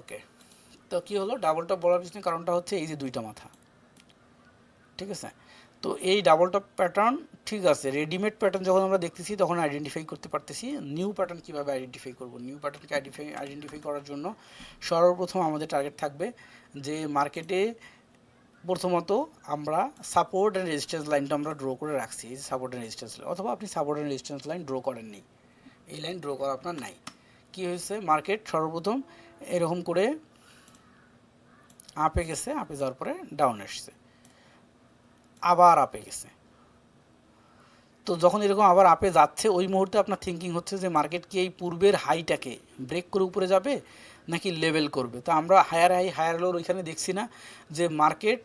ওকে তো কী হলো? Double top বলার পিছনে কারণটা হচ্ছে এই যে দুইটা মাথা। ঠিক আছে? তো এই ডাবল টপ প্যাটার্ন ঠিক আছে রেডিমেড প্যাটার্ন যখন আমরা দেখতেছি, তখন আইডেন্টিফাই করতে পারতেছি নিউ প্যাটার্ন কীভাবে আইডেন্টিফাই করব। নিউ প্যাটার্নকে আইডেন্টিফাই আইডেন্টিফাই করার জন্য সর্বপ্রথম আমাদের টার্গেট থাকবে যে মার্কেটে প্রথমত আমরা সাপোর্ট অ্যান্ড রেজিস্ট্যান্স লাইনটা আমরা ড্র করে রাখছি সাপোর্ট অ্যান্ড রেজিস্ট্যান্স লাইন অথবা আপনি support and resistance line draw করেননি। এই লাইন ড্র করা আপনার নাই। কী হয়েছে? মার্কেট সর্বপ্রথম এরকম করে আপে গেছে, আপে যাওয়ার পরে ডাউন আসছে। আবার আপে গেছে। তো যখন এরকম আবার আপে যাচ্ছে, ওই মুহূর্তে আপনার থিঙ্কিং হচ্ছে যে মার্কেট কি এই পূর্বের হাইটাকে ব্রেক করে উপরে যাবে, নাকি লেভেল করবে? তো আমরা হায়ার হাই হায়ার লোর ওইখানে দেখছি না যে মার্কেট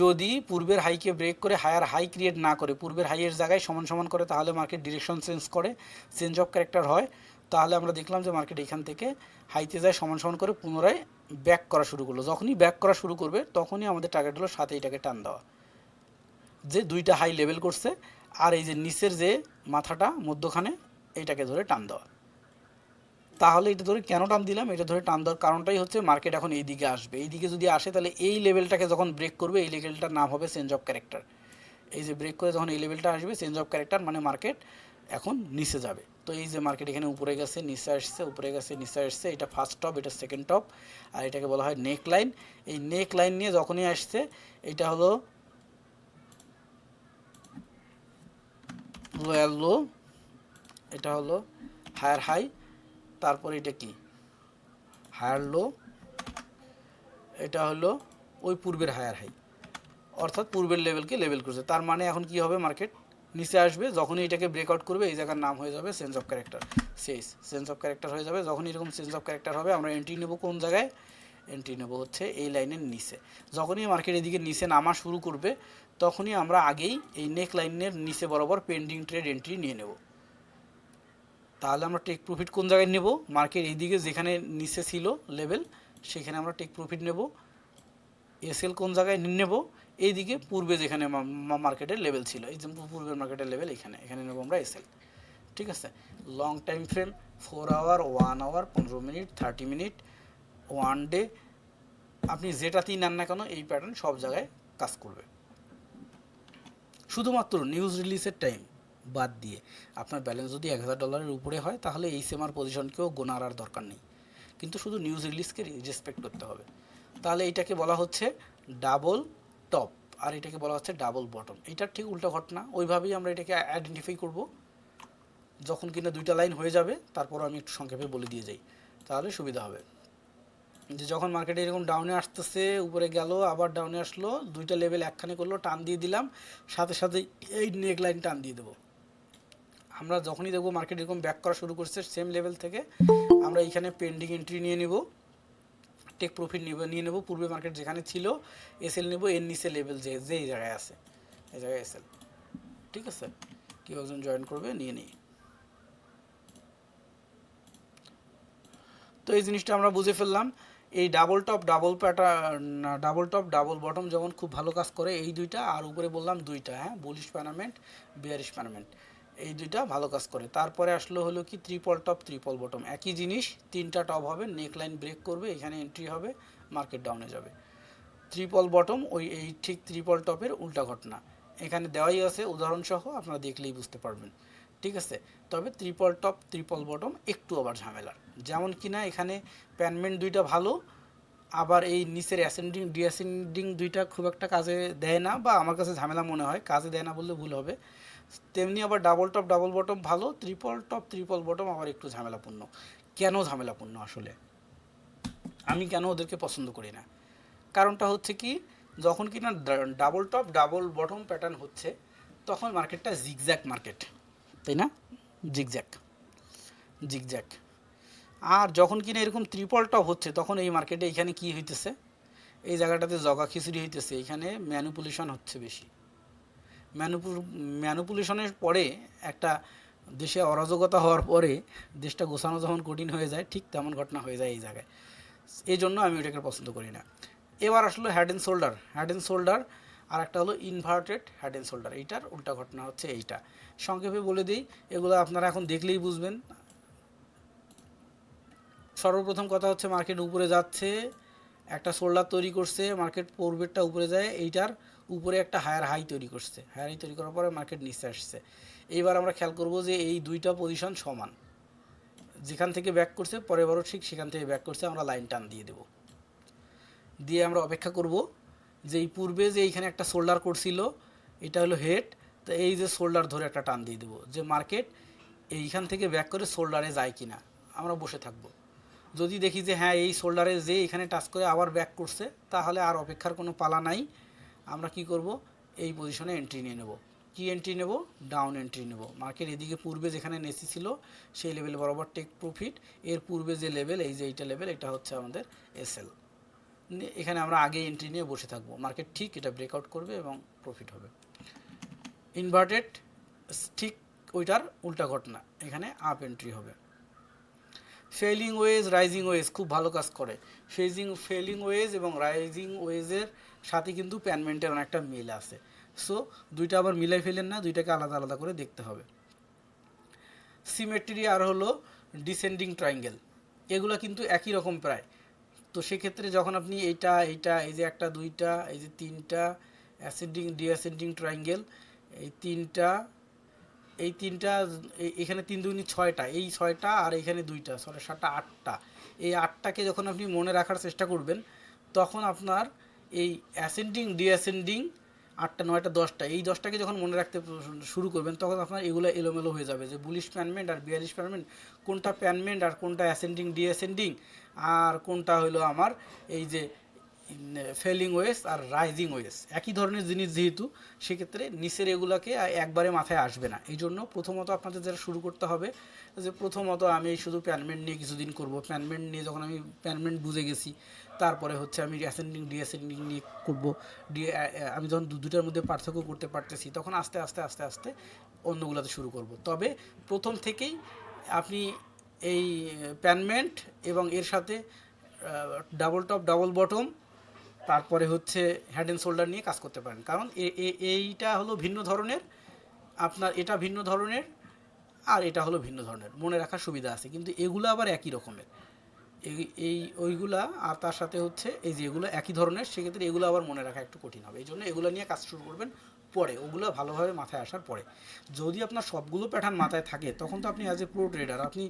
যদি পূর্বের হাইকে ব্রেক করে হায়ার হাই ক্রিয়েট না করে, পূর্বের হাইয়ের জায়গায় সমান সমান করে, তাহলে মার্কেট ডিরেকশন চেঞ্জ করে চেঞ্জ অফ ক্যারেক্টার হয়। তাহলে আমরা দেখলাম যে মার্কেট এখান থেকে হাইতে যায় সমান সমান করে পুনরায় ব্যাক করা শুরু করল। যখনই ব্যাক করা শুরু করবে, তখনই আমাদের টার্গেট হলো সাথে এইটাকে টান দেওয়া। যে দুইটা হাই লেভেল করছে, আর এই যে নিচের যে মাথাটা, মধ্যখানে এইটাকে ধরে টান দেওয়া। তাহলে এটা ধরে কেন টান দিলাম? এটা ধরে টান দেওয়ার কারণটাই হচ্ছে মার্কেট এখন এই দিকে আসবে। এই দিকে যদি আসে, তাহলে এই লেভেলটাকে যখন ব্রেক করবে, এই লেভেলটার নাম হবে চেঞ্জ অফ ক্যারেক্টার এই যে ব্রেক করে যখন এই লেভেলটা আসবে চেঞ্জ অফ ক্যারেক্টার মানে মার্কেট এখন নিচে যাবে। তো এই যে মার্কেট এখানে উপরে গেছে, নিচে আসছে, উপরে গেছে, নিচে আসছে, এটা ফার্স্ট টপ এটা সেকেন্ড টপ আর এটাকে বলা হয় নেক লাইন এই নেক লাইন নিয়ে যখনই আসছে, এটা হলো লোয়ার লো এটা হলো হায়ার হাই তারপরে এটা কি? হায়ার লো এটা হলো ওই পূর্বের হায়ার হাই অর্থাৎ পূর্বের লেভেলকে লেভেল করছে। তার মানে এখন কি হবে মার্কেট নিচে আসবে, যখনই এটাকে ব্রেকআউট করবে, এই জায়গার নাম হয়ে যাবে সেন্স অফ ক্যারেক্টার শেষ। সেন্স অফ ক্যারেক্টার হয়ে যাবে যখন এরকম সেন্স অফ ক্যারেক্টার হবে, আমরা এন্ট্রি নেব কোন জায়গায়? এন্ট্রি নেব হচ্ছে এই লাইনের নিচে। যখনই মার্কেট এদিকে নিচে নামা শুরু করবে, তখনই আমরা আগেই এই নেক লাইনের নিচে বরাবর পেন্ডিং ট্রেড এন্ট্রি নিয়ে নেব। তাহলে আমরা টেক প্রফিট কোন জায়গায় নেব? মার্কেট এইদিকে যেখানে নিচে ছিল লেভেল সেখানে আমরা টেক প্রফিট নেব। এসএল কোন জায়গায় নেব? এইদিকে পূর্বে যেখানে মার্কেটের লেভেল ছিল, এই যে পূর্বের মার্কেটের লেভেল এখানে এখানে নেব আমরা এসএল ঠিক আছে? Long time frame four hour one hour পনেরো minute thirty minute one day আপনি যেটাতেই নেন না কেন, এই প্যাটার্ন সব জায়গায় কাজ করবে। শুধুমাত্র নিউজ রিলিজের টাইম বাদ দিয়ে আপনার ব্যালেন্স যদি এক হাজার ডলারের উপরে হয়, তাহলে এই সেমার পজিশনকেও গোনার আর দরকার নেই। কিন্তু শুধু নিউজ রিলিজকে রেসপেক্ট করতে হবে। তাহলে এটাকে বলা হচ্ছে ডাবল টপ আর এটাকে বলা হচ্ছে ডাবল বটম এটার ঠিক উল্টো ঘটনা, ওইভাবেই আমরা এটাকে আইডেন্টিফাই করব। যখন কিনা দুইটা লাইন হয়ে যাবে তারপর আমি একটু সংক্ষেপে বলে দিয়ে যাই। তাহলে সুবিধা হবে। যে যখন মার্কেটে এরকম ডাউনে আসতেছে, উপরে গেল, আবার ডাউনে আসলো, দুইটা লেভেল একখানে করল, টান দিয়ে দিলাম, সাথে সাথে এই নেক লাইন টান দিয়ে দেবো। আমরা যখনই দেখব মার্কেট এরকম ব্যাক করা শুরু করছে সেম লেভেল থেকে, আমরা এইখানে পেন্ডিং এন্ট্রি নিয়ে নিব। টেক প্রফিট নিব, নিয়ে নেব, পূর্বে মার্কেট যেখানে ছিল এসএল নেব, এর নিচে লেভেল যে, যেই জায়গায় আছে, এই জায়গায় এসএল ঠিক আছে? কেউ একজন জয়েন করবে, নিয়ে নিই। তো এই জিনিসটা আমরা বুঝে ফেললাম। এই double top double pattern double top double bottom যেমন খুব ভালো কাজ করে, এই দুইটা, আর উপরে বললাম দুইটা হ্যাঁ? বুলিশ প্যানামেন্ট বিয়ারিশ প্যানামেন্ট এই দুইটা ভালো কাজ করে। তারপরে আসলো হলো কি ত্রিপল টপ ত্রিপল বটম একই জিনিস, তিনটা টপ হবে নেক লাইন ব্রেক করবে, এখানে এন্ট্রি হবে মার্কেট ডাউনে যাবে। ত্রিপল বটম ওই, এই ঠিক ত্রিপল টপের উল্টা ঘটনা। এখানে দেওয়াই আছে উদাহরণসহ, আপনারা দেখলেই বুঝতে পারবেন। ঠিক আছে? তবে ত্রিপল টপ ত্রিপল বটম একটু আবার ঝামেলার। যেমন কিনা এখানে প্যানমেন্ট দুইটা ভালো, আবার এই নিচের অ্যাসেন্ডিং ডিঅ্যাসেন্ডিং দুইটা খুব একটা কাজে দেয় না বা আমার কাছে ঝামেলা মনে হয়, কাজে দেয় না বললে ভুল হবে। তেমনি আবার ডাবল টপ ডাবল বটম ভালো ত্রিপল টপ ত্রিপল বটম আবার একটু ঝামেলাপূর্ণ। কেন ঝামেলাপূর্ণ আসলে? আমি কেন ওদেরকে পছন্দ করি না? কারণটা হচ্ছে কি, যখন কিনা double top double bottom pattern হচ্ছে, তখন মার্কেটটা জিগজ্যাক মার্কেট তাই না? জিগজ্যাক জিগজ্যাক আর যখন কিনা এরকম ত্রিপল টপ হচ্ছে, তখন এই মার্কেটে এখানে কি হইতেছে? এই জায়গাটাতে জগা খিচুড়ি হইতেছে, এখানে ম্যানুপুলেশন হচ্ছে বেশি। ম্যানুপু ম্যানুপুলেশনের পরে একটা দেশে অরাজকতা হওয়ার পরে দেশটা গোছানো যখন কঠিন হয়ে যায়, ঠিক তেমন ঘটনা হয়ে যায় এই জায়গায়। এই জন্য আমি ওটাকে পছন্দ করি না। এবার আসলো head and shoulder head and shoulder আর একটা হলো ইনভার্টেড হ্যাড অ্যান্ড শোল্ডার এইটার উল্টা ঘটনা হচ্ছে এইটা। সংক্ষেপে বলে দিই, এগুলো আপনারা এখন দেখলেই বুঝবেন। সর্বপ্রথম কথা হচ্ছে মার্কেট উপরে যাচ্ছে, একটা শোল্ডার তৈরি করছে মার্কেট পূর্বেরটা উপরে যায়, এইটার উপরে একটা হায়ার হাই তৈরি করছে। হায়ার হাই তৈরি করার পরে মার্কেট নিচে আসছে। এইবার আমরা খেয়াল করব যে এই দুইটা পজিশন সমান। যেখান থেকে ব্যাক করছে, পরের বারও ঠিক সেখান থেকে ব্যাক করছে, আমরা লাইন টান দিয়ে দেব। দিয়ে আমরা অপেক্ষা করব যে এই পূর্বে যে এইখানে একটা শোল্ডার করছিল এটা হলো হেড তো এই যে শোল্ডার ধরে একটা টান দিয়ে দেবো যে মার্কেট এইখান থেকে ব্যাক করে শোল্ডারে যায় কিনা। আমরা বসে থাকব। যদি দেখি যে হ্যাঁ এই শোল্ডারে যে এখানে টাচ করে আবার ব্যাক করছে, তাহলে আর অপেক্ষার কোনো পালা নাই। আমরা কি করব? এই পজিশনে এন্ট্রি নিয়ে নেব। কি এন্ট্রি নেব? ডাউন এন্ট্রি নেব। মার্কেট এদিকে পূর্বে যেখানে নেসি ছিল, সেই লেভেল বরাবর টেক প্রফিট এর পূর্বে যে লেভেল এই যে এইটা লেভেল এটা হচ্ছে আমাদের এসএল এখানে আমরা আগে এন্ট্রি নিয়ে বসে থাকব। মার্কেট ঠিক এটা ব্রেকআউট করবে এবং প্রফিট হবে। ইনভার্টেড ঠিক ওইটার উল্টা ঘটনা। এখানে আপ এন্ট্রি হবে। ফেলিং ওয়েজ, রাইজিং ওয়েজ, খুব ভালো কাজ করে। ফেজিং, ফেলিং ওয়েজ এবং রাইজিং ওয়েজের সাথে কিন্তু প্যানমেন্টের অনেকটা মিল আছে। সো, দুইটা আবার মিলাই ফেলেন না, দুইটাকে আলাদা আলাদা করে দেখতে হবে। সিমেট্রি আর হলো ডিসেন্ডিং ট্রাইঙ্গেল এগুলো কিন্তু একই রকম প্রায়। তো সেক্ষেত্রে যখন আপনি এইটা এইটা, এই যে একটা, দুইটা, এই যে তিনটা, অ্যাসেন্ডিং, ডিঅ্যাসেন্ডিং ট্রাইঙ্গেল এই তিনটা এই তিনটা এখানে তিন দুগুনি ছয়টা, এই ছয়টা আর এখানে দুইটা ছয়টা সাতটা, আটটা। এই আটটাকে যখন আপনি মনে রাখার চেষ্টা করবেন, তখন আপনার এই অ্যাসেন্ডিং ডিঅ্যাসেন্ডিং আটটা, নয়টা, দশটা, এই দশটাকে যখন মনে রাখতে শুরু করবেন, তখন আপনার এগুলো এলোমেলো হয়ে যাবে যে বুলিশ প্যানমেন্ট আর বিয়ালিশ প্যানমেন্ট কোনটা প্যানমেন্ট আর কোনটা অ্যাসেন্ডিং ডিঅ্যাসেন্ডিং আর কোনটা হলো আমার এই যে ফেলিং ওয়েস আর রাইজিং ওয়েস একই ধরনের জিনিস যেহেতু, সেক্ষেত্রে নিচের এগুলোকে একবারে মাথায় আসবে না। এই জন্য প্রথমত আপনাদের যেটা শুরু করতে হবে, যে প্রথমত আমি শুধু প্যানমেন্ট নিয়ে কিছুদিন করব। প্যানমেন্ট নিয়ে যখন আমি প্যানমেন্ট বুঝে গেছি, তারপরে হচ্ছে আমি অ্যাসেন্ডিং ডিঅ্যাসেন্ডিং নিয়ে করব। ডি আমি যখন দু- দুটার মধ্যে পার্থক্য করতে পারতেছি, তখন আস্তে আস্তে আস্তে আস্তে অন্যগুলোতে শুরু করব। তবে প্রথম থেকেই আপনি এই প্যানমেন্ট এবং এর সাথে ডাবল টপ ডাবল বটম তারপরে হচ্ছে হেড অ্যান্ড শোল্ডার নিয়ে কাজ করতে পারেন। কারণ এইটা হলো ভিন্ন ধরনের, আপনার এটা ভিন্ন ধরনের আর এটা হলো ভিন্ন ধরনের। মনে রাখার সুবিধা আছে। কিন্তু এগুলো আবার একই রকমের। এই এই ওইগুলা আর তার সাথে হচ্ছে এই যে এগুলো একই ধরনের, সেক্ষেত্রে এগুলো আবার মনে রাখা একটু কঠিন হবে। এই জন্য এগুলো নিয়ে কাজ শুরু করবেন পরে। ওগুলো ভালোভাবে মাথায় আসার পরে। যদি আপনার সবগুলো প্যাটার্ন মাথায় থাকে, তখন তো আপনি অ্যাজ এ প্রো ট্রেডার আপনি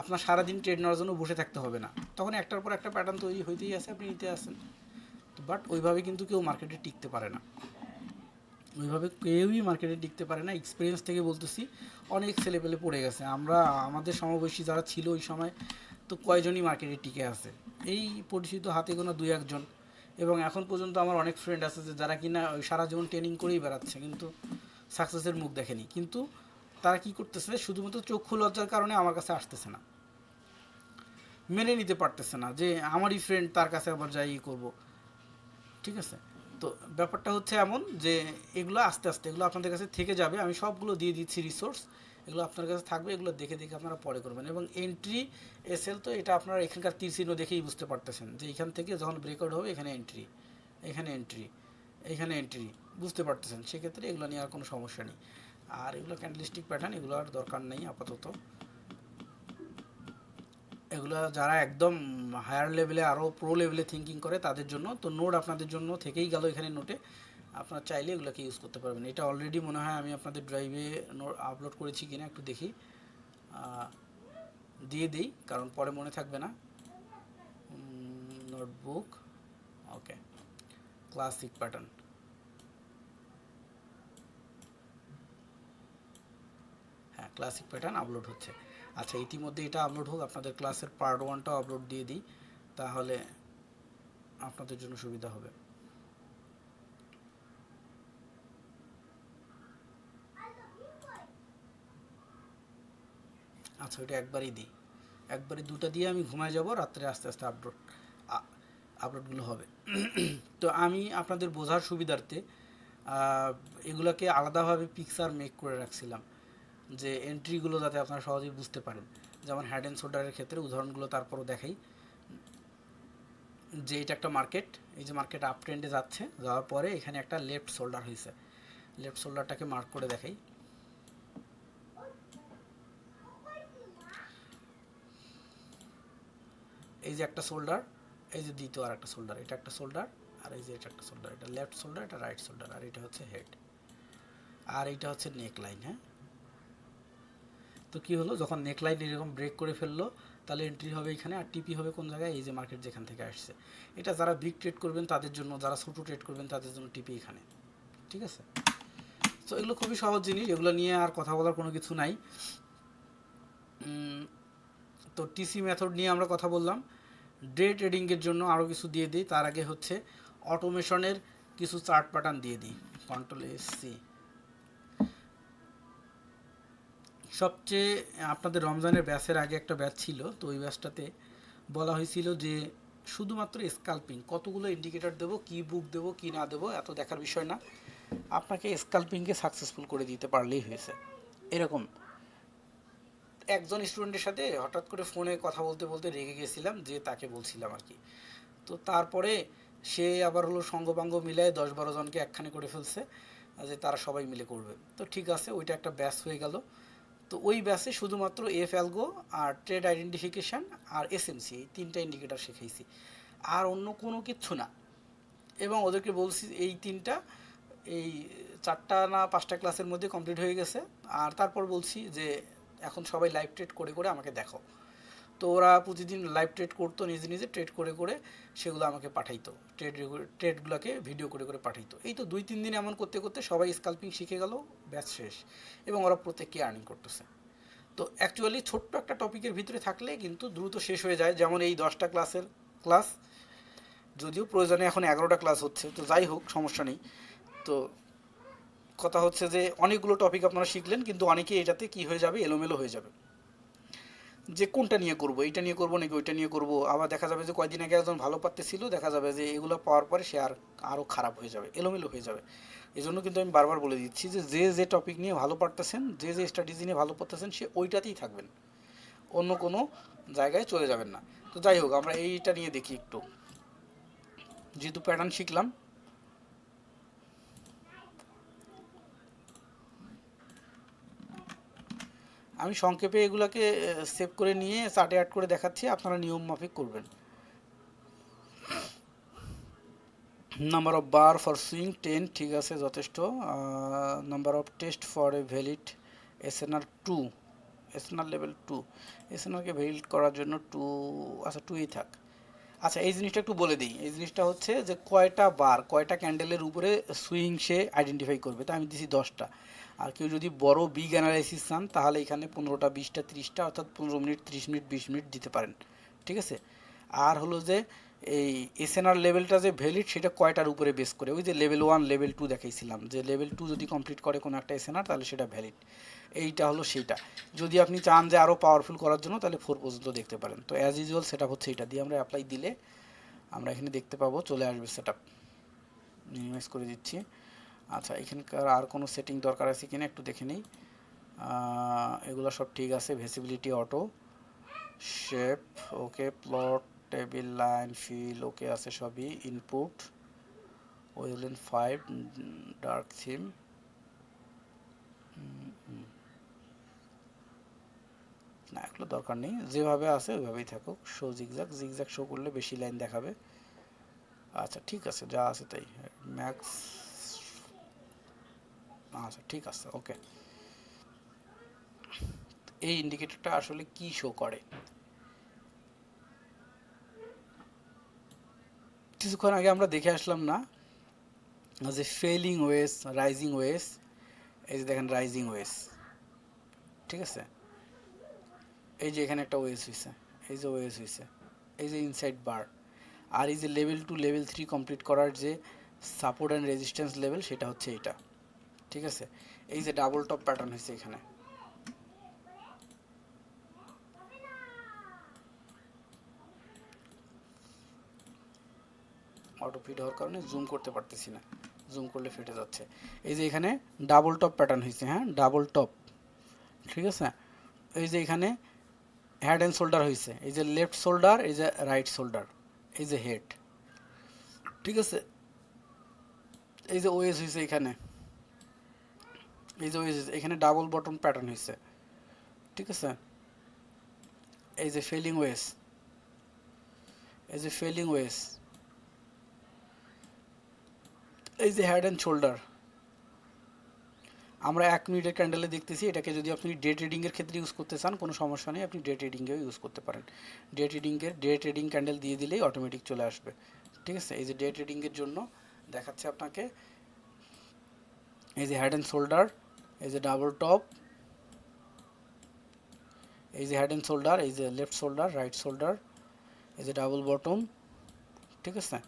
আপনার সারাদিন ট্রেড নেওয়ার জন্য বসে থাকতে হবে না। তখন একটার পর একটা প্যাটার্ন তৈরি হইতেই আছে, আপনি নিতে আসেন। বাট ওইভাবে কিন্তু কেউ মার্কেটে টিকতে পারে না। ওইভাবে কেউই মার্কেটে টিকতে পারে না। এক্সপিরিয়েন্স থেকে বলতেছি, অনেক ছেলেপেলে পড়ে গেছে। আমরা, আমাদের সমবয়সী যারা ছিল ওই সময়, তো কয়জনই মার্কেটে টিকে আছে? এই পরিচিত হাতে গোনা দুই, একজন। এবং এখন পর্যন্ত আমার অনেক ফ্রেন্ড আছে যে যারা কিনা ওই সারা জীবন ট্রেনিং করেই বেড়াচ্ছে, কিন্তু সাকসেসের মুখ দেখেনি। কিন্তু তারা কি করতেছে? শুধুমাত্র চক্ষু লজ্জার কারণে আমার কাছে আসতেছে না। মেনে নিতে পারতেছে না যে, আমারই ফ্রেন্ড তার কাছে আবার যাই করব। ঠিক আছে? তো ব্যাপারটা হচ্ছে এমন যে এগুলো আস্তে আস্তে, এগুলো আপনাদের কাছে থেকে যাবে। আমি সবগুলো দিয়ে দিচ্ছি রিসোর্স এগুলো আপনার কাছে থাকবে, এগুলো দেখে দেখে আপনারা পরে করবেন। এবং এন্ট্রি এসএল তো এটা আপনারা এখানকার তীর চিহ্ন দেখেই বুঝতে পারতেছেন যে এখান থেকে যখন ব্রেকআউট হবে, এখানে এন্ট্রি এখানে এন্ট্রি এখানে এন্ট্রি বুঝতে পারতেছেন। সেক্ষেত্রে এগুলো নিয়ে আর কোনো সমস্যা নেই। আর এগুলো ক্যান্ডেলিস্টিক প্যাটার্ন এগুলো আর দরকার নেই আপাতত। এগুলো যারা একদম হায়ার লেভেলে আরও প্রো লেভেলে থিঙ্কিং করে তাদের জন্য, তো নোট আপনাদের জন্য থেকেই গেল এখানে নোটে আপনারা চাইলে এগুলোকে ইউজ করতে পারবেন। এটা অলরেডি মনে হয় আমি আপনাদের ড্রাইভে নোট আপলোড করেছি কিনা একটু দেখি। দিয়ে দিই, কারণ পরে মনে থাকবে না। নোটবুক ওকে ক্লাসিক প্যাটার্ন হ্যাঁ ক্লাসিক প্যাটার্ন আপলোড হচ্ছে। আচ্ছা ইতিমধ্যে এটা আপলোড হোক, আপনাদের ক্লাসের পার্ট ওয়ানটাও আপলোড দিয়ে দিই, তাহলে আপনাদের জন্য সুবিধা হবে। আচ্ছা ওইটা একবারই দিই। একবারে দুটো দিয়ে আমি ঘুমায় যাব, রাত্রে আস্তে আস্তে আপলোড আপলোডগুলো হবে। তো আমি আপনাদের বোঝার সুবিধার্থে এগুলোকে আলাদাভাবে পিকচার মেক করে রাখছিলাম। যে এন্ট্রিগুলো যাতে আপনারা সহজেই বুঝতে পারেন। যেমন হ্যাড অ্যান্ড শোল্ডারের ক্ষেত্রে উদাহরণগুলো তারপরও দেখাই। যে এটা একটা মার্কেট এই যে মার্কেট আপ ট্রেন্ডে যাচ্ছে, যাওয়ার পরে এখানে একটা লেফট শোল্ডার হয়েছে লেফট শোল্ডারটাকে মার্ক করে দেখাই। এই যে একটা শোল্ডার এই যে দ্বিতীয় আর একটা শোল্ডার এটা একটা শোল্ডার আর এই যে এটা একটা শোল্ডার এটা লেফট শোল্ডার এটা রাইট শোল্ডার আর এটা হচ্ছে হেড আর এইটা হচ্ছে নেক লাইন হ্যাঁ? তো কি হলো? যখন নেকলাইন এরকম ব্রেক করে ফেলল, তাহলে এন্ট্রি হবে এখানে আর টিপি হবে কোন জায়গায়? এই যে মার্কেট যেখান থেকে আসছে। এটা যারা বিগ ট্রেড করবেন, তাদের জন্য, যারা ছোটো ট্রেড করবেন, তাদের জন্য টিপি এখানে। ঠিক আছে? তো এগুলো খুবই সহজ জিনিস, এগুলো নিয়ে আর কথা বলার কোনো কিছু নাই। তো টিসি মেথড নিয়ে আমরা কথা বললাম। ডে ট্রেডিংয়ের জন্য আরও কিছু দিয়ে দিই। তার আগে হচ্ছে অটোমেশনের কিছু চার্ট প্যাটার্ন দিয়ে দিই। কন্ট্রোল এস সি সবচেয়ে আপনাদের রমজানের ব্যাচের আগে একটা ব্যাচ ছিল, তো ওই ব্যাচটাতে বলা হয়েছিল যে শুধুমাত্র স্কাল্পিং কতগুলো ইন্ডিকেটর দেবো, কি বুক দেবো, কি না দেবো, এত দেখার বিষয় না। আপনাকে স্কাল্পিংকে সাকসেসফুল করে দিতে পারলেই হয়েছে। এরকম। একজন স্টুডেন্টের সাথে হঠাৎ করে ফোনে কথা বলতে বলতে রেগে গেছিলাম, যে তাকে বলছিলাম আর কি। তো তারপরে সে আবার হলো সঙ্গপাঙ্গ মিলায় দশ বারো জনকে একখানে করে ফেলছে, যে তারা সবাই মিলে করবে। তো ঠিক আছে, ওইটা একটা ব্যাস হয়ে গেল। তো ওই ব্যাচে শুধুমাত্র এফ অ্যালগো আর ট্রেড আইডেন্টিফিকেশান আর এসএমসি এই তিনটা ইন্ডিকেটার শিখাইছি। আর অন্য কোনো কিচ্ছু না। এবং ওদেরকে বলছি এই তিনটা, এই চারটা না পাঁচটা ক্লাসের মধ্যে কমপ্লিট হয়ে গেছে। আর তারপর বলছি যে, এখন সবাই লাইভ ট্রেড করে করে আমাকে দেখো তো ওরা প্রতিদিন লাইভ ট্রেড করতো, নিজে নিজে ট্রেড করে করে সেগুলো আমাকে পাঠাইতো। ট্রেড ট্রেডগুলোকে ভিডিও করে করে পাঠাইতো। এই তো দুই, তিন দিন এমন করতে করতে সবাই স্কাল্পিং শিখে গেল ব্যাচ শেষ। এবং ওরা প্রত্যেককে আর্নিং করতেছে। তো অ্যাকচুয়ালি ছোট্ট একটা টপিকের ভিতরে থাকলে কিন্তু দ্রুত শেষ হয়ে যায়। যেমন এই দশটা ক্লাসের ক্লাস যদিও প্রয়োজনে এখন এগারোটা ক্লাস হচ্ছে, তো যাই হোক, সমস্যা নেই। তো কথা হচ্ছে যে, অনেকগুলো টপিক আপনারা শিখলেন, কিন্তু অনেকে এটাতে কি হয়ে যাবে, এলোমেলো হয়ে যাবে। যে কোনটা নিয়ে করব, এইটা নিয়ে করব নাকি ওইটা নিয়ে করব, আবার দেখা যাবে যে কয়দিন আগে একজন ভালো পারতেছিল দেখা যাবে যে এগুলো পাওয়ার পরে সে আর আরও খারাপ হয়ে যাবে, এলোমেলো হয়ে যাবে। এই জন্য কিন্তু আমি বারবার বলে দিচ্ছি যে যে যে টপিক নিয়ে ভালো পারতেছেন, যে যে স্ট্র্যাটেজি নিয়ে ভালো পারতেছেন, সে ওইটাতেই থাকবেন। অন্য কোনো জায়গায় চলে যাবেন না। তো যাই হোক, আমরা এইটা নিয়ে দেখি একটু। যেহেতু প্যাটার্ন শিখলাম আমি সংক্ষেপে এগুলোকে সেভ করে নিয়ে চার্টে অ্যাড করে দেখাচ্ছি, আপনারা নিয়ম মাফিক করবেন। Number of bar for swing ten ঠিক আছে, যথেষ্ট। Number of test for a valid SNR to SNR level two এসএনআরকে valid করার জন্য টু আচ্ছা টুই থাক। আচ্ছা এই জিনিসটা একটু বলে দিই। এই জিনিসটা হচ্ছে যে কয়টা বার, কয়টা ক্যান্ডেলের উপরে সুইং সে আইডেন্টিফাই করবে? তা আমি দিছি দশটা। আর কেউ যদি বড় বিগ অ্যানালাইসিস চান, তাহলে এখানে পনেরোটা, বিশটা, তিরিশটা, অর্থাৎ পনেরো মিনিট, তিরিশ মিনিট, বিশ মিনিট দিতে পারেন। ঠিক আছে? আর হলো যে এই এসএনআর লেভেলটা যে ভ্যালিড সেটা কয়টার উপরে বেস করে? ওই যে লেভেল ওয়ান লেভেল টু দেখাইছিলাম। যে লেভেল টু যদি কমপ্লিট করে কোনো একটা এসএনআর তাহলে সেটা ভ্যালিড এইটা হলো সেইটা। যদি আপনি চান যে আরও পাওয়ারফুল করার জন্য, তাহলে ফোর পর্যন্ত দেখতে পারেন। তো অ্যাজ ইউজুয়াল সেটা হচ্ছে এটা দিয়ে আমরা অ্যাপ্লাই দিলে আমরা এখানে দেখতে পাবো, চলে আসবে সেট আপ মিনিমাইজ করে দিচ্ছি। আচ্ছা এখানকার আর কোনো সেটিং দরকার আছে কিনা একটু দেখে নিই। এগুলো সব ঠিক আছে। Visibility auto shape okay plot table line fill okay আছে সবই। ইনপুট ওয়েলেন ফাইভ ডার্ক থিম না, এগুলো দরকার নেই। যেভাবে আছে ওইভাবেই থাকুক। শো জিগজ্যাগ জিগজ্যাগ শো করলে বেশি লাইন দেখাবে। আচ্ছা ঠিক আছে, যা আছে তাই। ম্যাক্স আচ্ছা ঠিক আছে ওকে এই ইন্ডিকেটরটা আসলে কি শো করে? কিছুক্ষণ আগে আমরা দেখে আসলাম না যে ফেলিং ওয়েস রাইজিং ওয়েস এই যে দেখেন রাইজিং ওয়েস ঠিক আছে? এই যে এখানে একটা ওয়েস হয়েছে এই যে ওয়েস হয়েছে এই যে ইনসাইড বার আর এই যে level two level three complete করার যে সাপোর্ট অ্যান্ড রেজিস্ট্যান্স লেভেল সেটা হচ্ছে এটা। ঠিক আছে? এই যে ডাবল টপ প্যাটার্ন হয়েছে এখানে। অটো ফিট হওয়ার কারণে জুম করতে পারতেছি না। জুম করলে ফেটে যাচ্ছে। এই যে এখানে ডাবল টপ প্যাটার্ন হয়েছে হ্যাঁ? ডাবল টপ ঠিক আছে? এই যে এখানে হেড অ্যান্ড শোল্ডার হয়েছে এই যে লেফট শোল্ডার, এই যে রাইট শোল্ডার, এই যে হেড। ঠিক আছে? এই যে ওয়েস হয়েছে এখানে। এই যে ওয়েস এখানে ডাবল বটম প্যাটার্ন হয়েছে ঠিক আছে? এই যে ফেলিং ওয়েস এই যে ফেলিং ওয়েস এই যে হেড অ্যান্ড শোল্ডার। আমরা এক মিনিটের ক্যান্ডেলে দেখতেছি, এটাকে যদি আপনি ডে ট্রেডিংয়ের ক্ষেত্রে ইউজ করতে চান, কোনো সমস্যা নেই, আপনি ডে ট্রেডিংয়েও ইউজ করতে পারেন। ডে ট্রেডিংয়ের ডে ট্রেডিং ক্যান্ডেল দিয়ে দিলেই অটোমেটিক চলে আসবে। ঠিক আছে? এই যে ডে ট্রেডিংয়ের জন্য দেখাচ্ছে আপনাকে। এই যে হ্যাড অ্যান্ড শোল্ডার এই যে ডাবল টপ এই যে হেড অ্যান্ড শোল্ডার এই যে লেফট শোল্ডার রাইট শোল্ডার এই যে ডাবল বটম ঠিক আছে?